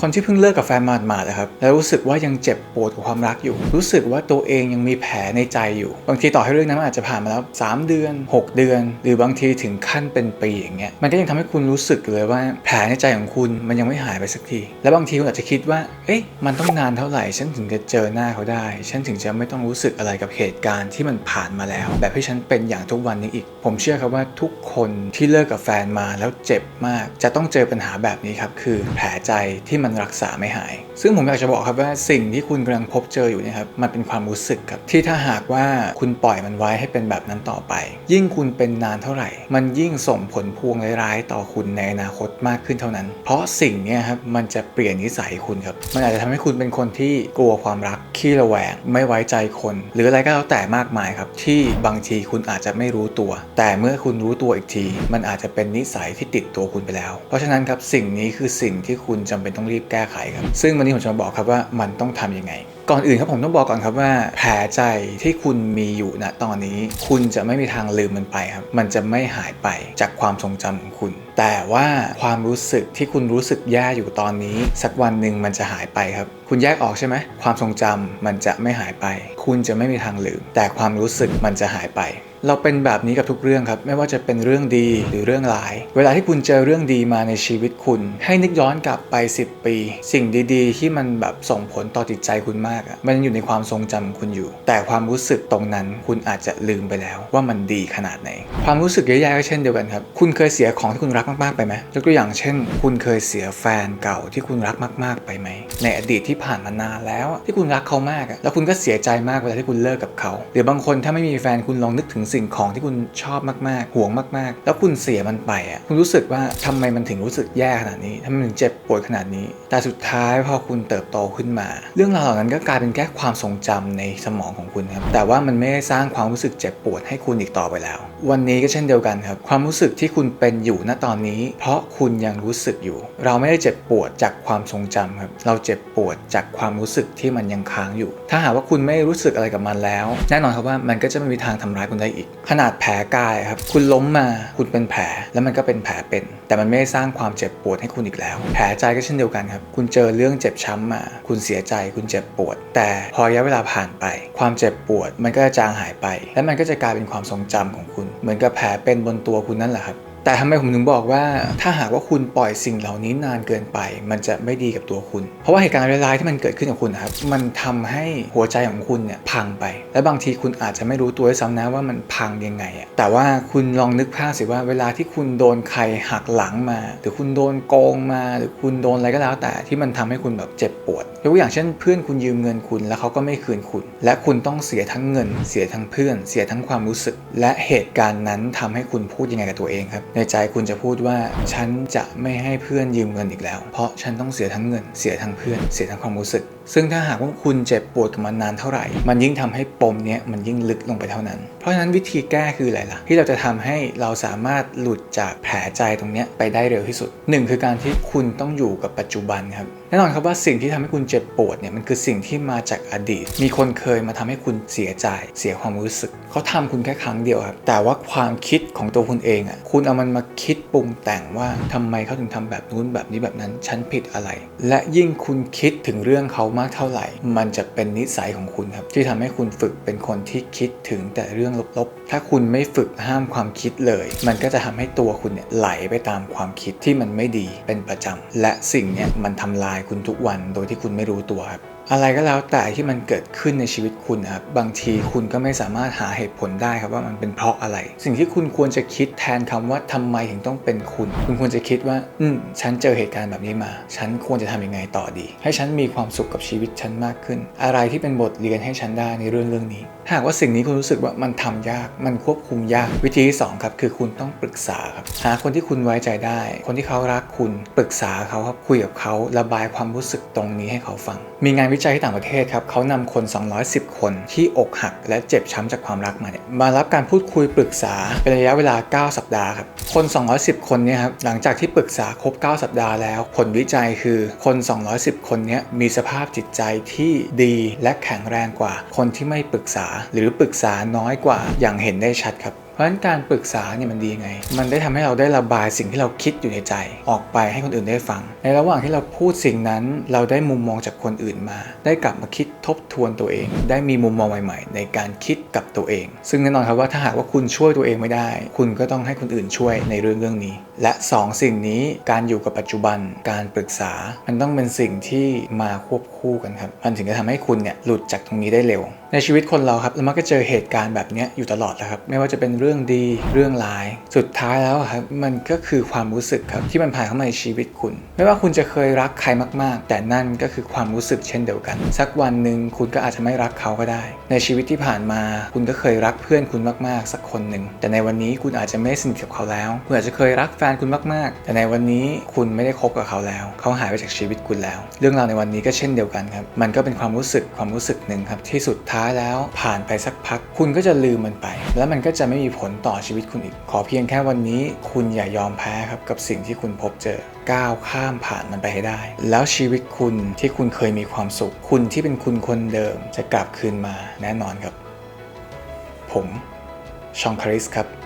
คนที่เพิ่งเลิกกับแฟนมาหมาดๆนะครับ แล้วรู้สึกว่ายังเจ็บปวดกับความรักอยู่ รู้สึกว่าตัวเองยังมีแผลในใจอยู่ บางทีต่อให้เรื่องนั้นมันอาจจะผ่านมาแล้ว 3 เดือน 6 เดือน หรือบางทีถึงขั้นเป็นปีอย่างเงี้ย มันก็ยังทำให้คุณรู้สึกเลยว่าแผลในใจของคุณมันยังไม่หายไปสักที และบางทีคุณอาจจะคิดว่า เอ๊ะ มันต้องนานเท่าไหร่ฉันถึงจะเจอหน้าเขาได้ ฉันถึงจะไม่ต้องรู้สึกอะไรกับเหตุการณ์ที่มันผ่านมาแล้ว แบบที่ฉันเป็นอย่างทุกวันนี้อีก ผมเชื่อครับว่าทุกคนที่เลิกกับแฟนมาแล้วเจ็บมาก จะต้องเจอปัญหาแบบนี้ครับ คือแผลใจที่มันรักษาไม่หาย ซึ่งผมอยากจะบอกครับว่าสิ่งที่คุณกำลังพบเจออยู่นะครับมันเป็นความรู้สึกครับที่ถ้าหากว่าคุณปล่อยมันไว้ให้เป็นแบบนั้นต่อไป ยิ่งคุณเป็นนานเท่าไหร่ มันยิ่งส่งผลพวงร้ายๆต่อคุณในอนาคตมากขึ้นเท่านั้น เพราะสิ่งนี้ครับมันจะเปลี่ยนนิสัยคุณครับมันอาจจะทำให้คุณเป็นคนที่กลัวความรักขี้ระแวง ไม่ไว้ใจคน หรืออะไรก็แล้วแต่มากมายครับที่บางทีคุณอาจจะไม่รู้ตัว แต่เมื่อคุณรู้ตัวอีกที มันอาจจะเป็นนิสัยที่ติดตัวคุณไปแล้ว เพราะฉะนั้นครับสิ่งนี้คือสิ่งที่คุณจำเป็นต้องรีบแก้ไขครับ ซึ่งวันนี้ผมจะมาบอกครับว่ามันต้องทำยังไง ก่อนอื่นครับผมต้องบอกก่อนครับว่าแผลใจที่คุณมีอยู่ณตอนนี้ คุณจะไม่มีทางลืมมันไปครับ มันจะไม่หายไปจากความทรงจำของคุณ แต่ว่าความรู้สึกที่คุณรู้สึกแย่อยู่ตอนนี้ สักวันหนึ่งมันจะหายไปครับ คุณแยกออกใช่ไหมความทรงจำมันจะไม่หายไป คุณจะไม่มีทางลืม แต่ความรู้สึกมันจะหายไปเราเป็นแบบนี้กับทุกเรื่องครับ ไม่ว่าจะเป็นเรื่องดีหรือเรื่องร้าย เวลาที่คุณเจอเรื่องดีมาในชีวิตคุณ ให้นึกย้อนกลับไป 10 ปี สิ่งดีๆ ที่มันแบบส่งผลต่อจิตใจคุณมากอะมันยังอยู่ในความทรงจำของคุณอยู่ แต่ความรู้สึกตรงนั้นคุณอาจจะลืมไปแล้ว ว่ามันดีขนาดไหน ความรู้สึกแย่ๆก็เช่นเดียวกันครับ คุณเคยเสียของที่คุณรักมากๆไปไหมยกตัวอย่างเช่น คุณเคยเสียแฟนเก่าที่คุณรักมาก ๆไปไหมในอดีตที่ผ่านมานานแล้ว ที่คุณรักเขามากแล้วคุณก็เสียใจมากเวลาที่คุณเลิกกับเขาหรือบางคนถ้าไม่มีแฟนคุณลองนึกถึงสิ่งของที่คุณชอบมากๆห่วงมากๆ แล้วคุณเสียมันไปอะคุณรู้สึกว่าทำไมมันถึงรู้สึกแย่ขนาดนี้ทำไมถึงเจ็บปวดขนาดนี้ แต่สุดท้ายพอคุณเติบโตขึ้นมา เรื่องราวเหล่านั้นก็กลายเป็นแค่ความทรงจำในสมองของคุณครับแต่ว่ามันไม่ได้สร้างความรู้สึกเจ็บปวดให้คุณอีกต่อไปแล้ว วันนี้ก็เช่นเดียวกันครับ ความรู้สึกที่คุณเป็นอยู่ณตอนนี้ เพราะคุณยังรู้สึกอยู่ เราไม่ได้เจ็บปวดจากความทรงจำครับเราเจ็บปวดจากความรู้สึกที่มันยังค้างอยู่ ถ้าหากว่าคุณไม่รู้สึกอะไรกับมันแล้ว แน่นอนครับว่ามันก็จะไม่มีทางทำร้ายคุณได้อีก ขนาดแผลกายครับ คุณล้มมา คุณเป็นแผล แล้วมันก็เป็นแผลเป็น แต่มันไม่ได้สร้างความเจ็บปวดให้คุณอีกแล้ว แผลใจก็เช่นเดียวกันครับ คุณเจอเรื่องเจ็บช้ำมา คุณเสียใจ คุณเจ็บปวด แต่พอระยะเวลาผ่านไป ความเจ็บปวด มันก็จะจางหายไป และมันก็จะกลายเป็นความทรงจำของคุณ เหมือนกับแผลเป็นบนตัวคุณนั่นแหละครับ แต่ทำไมผมถึงบอกว่าถ้าหากว่าคุณปล่อยสิ่งเหล่านี้นานเกินไป มันจะไม่ดีกับตัวคุณ เพราะว่าเหตุการณ์ร้ายๆที่มันเกิดขึ้นกับคุณนะครับมันทำให้หัวใจของคุณเนี่ยพังไป และบางทีคุณอาจจะไม่รู้ตัวด้วยซ้ำนะว่ามันพังยังไงอะแต่ว่าคุณลองนึกภาพสิว่าเวลาที่คุณโดนใครหักหลังมา หรือคุณโดนโกงมา หรือคุณโดนอะไรก็แล้วแต่ที่มันทำให้คุณแบบเจ็บปวดยกตัวอย่างเช่น เพื่อนคุณยืมเงินคุณแล้วเขาก็ไม่คืนคุณ และคุณต้องเสียทั้งเงิน เสียทั้งเพื่อน เสียทั้งความรู้สึกและเหตุการณ์นั้นทำให้คุณพูดยังไงกับตัวเองครับ ในใจคุณจะพูดว่าฉันจะไม่ให้เพื่อนยืมเงินอีกแล้ว เพราะฉันต้องเสียทั้งเงิน เสียทั้งเพื่อน เสียทั้งความรู้สึก ซึ่งถ้าหากว่าคุณเจ็บปวดกับมันนานเท่าไหร่ มันยิ่งทำให้ปมเนี้ยมันยิ่งลึกลงไปเท่านั้น เพราะฉะนั้นวิธีแก้คืออะไรล่ะ ที่เราจะทำให้เราสามารถหลุดจากแผลใจตรงเนี้ยไปได้เร็วที่สุดหนึ่งคือการที่คุณต้องอยู่กับปัจจุบันครับแน่นอนครับว่าสิ่งที่ทำให้คุณเจ็บปวดเนี่ยมันคือสิ่งที่มาจากอดีต มีคนเคยมาทำให้คุณเสียใจ เสียความรู้สึก เขาทำคุณแค่ครั้งเดียวครับ แต่ว่าความคิดของตัวคุณเองอะ คุณเอามันมาคิดปรุงแต่งว่าทำไมเขาถึงทำแบบนู้นแบบนี้แบบนั้น ฉันผิดอะไร และยิ่งคุณคิดถึงเรื่องเขามากเท่าไหร่ มันจะเป็นนิสัยของคุณครับ ที่ทำให้คุณฝึกเป็นคนที่คิดถึงแต่เรื่องลบๆ ถ้าคุณไม่ฝึกห้ามความคิดเลย มันก็จะทำให้ตัวคุณเนี่ยไหลไปตามความคิดที่มันไม่ดีเป็นประจำและสิ่งเนี้ยมันทำลายคุณทุกวันโดยที่คุณไม่รู้ตัวครับ อะไรก็แล้วแต่ที่มันเกิดขึ้นในชีวิตคุณครับบางทีคุณก็ไม่สามารถหาเหตุผลได้ครับว่ามันเป็นเพราะอะไร สิ่งที่คุณควรจะคิดแทนคำว่าทำไมถึงต้องเป็นคุณ คุณควรจะคิดว่า อืมฉันเจอเหตุการณ์แบบนี้มา ฉันควรจะทำยังไงต่อดี ให้ฉันมีความสุขกับชีวิตฉันมากขึ้น อะไรที่เป็นบทเรียนให้ฉันได้ในเรื่องเรื่องนี้ หากว่าสิ่งนี้คุณรู้สึกว่ามันทำยาก มันควบคุมยาก วิธีที่สองครับคือคุณต้องปรึกษาครับหาคนที่คุณไว้ใจได้ คนที่เขารักคุณปรึกษาเขาครับคุยกับเขาระบายความรู้สึกตรงนี้ให้เขาฟัง มีงานวิจัยที่ต่างประเทศครับเขานำคน 210 คนที่อกหัก และเจ็บช้ำจากความรักมาเนี่ยมารับการพูดคุยปรึกษาเป็นระยะเวลา 9 สัปดาห์ครับคน 210 คนเนี่ยครับหลังจากที่ปรึกษาครบ 9 สัปดาห์แล้ว ผลวิจัยคือคน 210 คนนี้มีสภาพจิตใจที่ดีและแข็งแรงกว่า คนที่ไม่ปรึกษาหรือปรึกษาน้อยกว่าอย่างเห็นได้ชัดครับ ราะฉะนั้นการปรึกษาเนี่ยมันดียังไง มันได้ทำให้เราได้ระบายสิ่งที่เราคิดอยู่ในใจ ออกไปให้คนอื่นได้ฟัง ในระหว่างที่เราพูดสิ่งนั้น เราได้มุมมองจากคนอื่นมา ได้กลับมาคิดทบทวนตัวเอง ได้มีมุมมองใหม่ ๆ ในการคิดกับตัวเอง ซึ่งแน่นอนครับว่าถ้าหากว่าคุณช่วยตัวเองไม่ได้ คุณก็ต้องให้คนอื่นช่วยในเรื่องเรื่องนี้ และสองสิ่งนี้การอยู่กับปัจจุบัน การปรึกษา มันต้องเป็นสิ่งที่มาควบคู่กันครับ มันถึงจะทำให้คุณเนี่ยหลุดจากตรงนี้ได้เร็ว ในชีวิตคนเราครับเรามักจะเจอเหตุการณ์แบบนี้อยู่ตลอดแหละครับ ไม่ว่าจะเป็นเรื่องดีเรื่องร้าย สุดท้ายแล้วครับมันก็คือความรู้สึกครับที่มันผ่านเข้ามาในชีวิตคุณ ไม่ว่าคุณจะเคยรักใครมาก ๆ แต่นั่นก็คือความรู้สึกเช่นเดียวกัน สักวันหนึ่งคุณก็อาจจะไม่รักเขาก็ได้ ในชีวิตที่ผ่านมา คุณก็เคยรักเพื่อนคุณมาก ๆ สักคนหนึ่งแต่ในวันนี้คุณอาจจะไม่สนิทกับเขาแล้วคุณอาจจะเคยรักแฟนคุณมาก ๆ แต่ในวันนี้คุณไม่ได้คบกับเขาแล้ว เขาหายไปจากชีวิตคุณแล้ว เรื่องราวในวันนี้ก็เช่นเดียวกันครับมันก็เป็นความรู้สึกความรู้สึกหนึ่งครับที่สุดท้ายแล้วผ่านไปสักพัก คุณก็จะลืมมันไป แล้วมันก็จะไม่มีผลต่อชีวิตคุณอีก ขอเพียงแค่วันนี้ คุณอย่ายอมแพ้ครับกับสิ่งที่คุณพบเจอก้าวข้ามผ่านมันไปให้ได้ แล้วชีวิตคุณที่คุณเคยมีความสุข คุณที่เป็นคุณคนเดิม จะกลับคืนมาแน่นอนครับ ผมชองคาริสครับ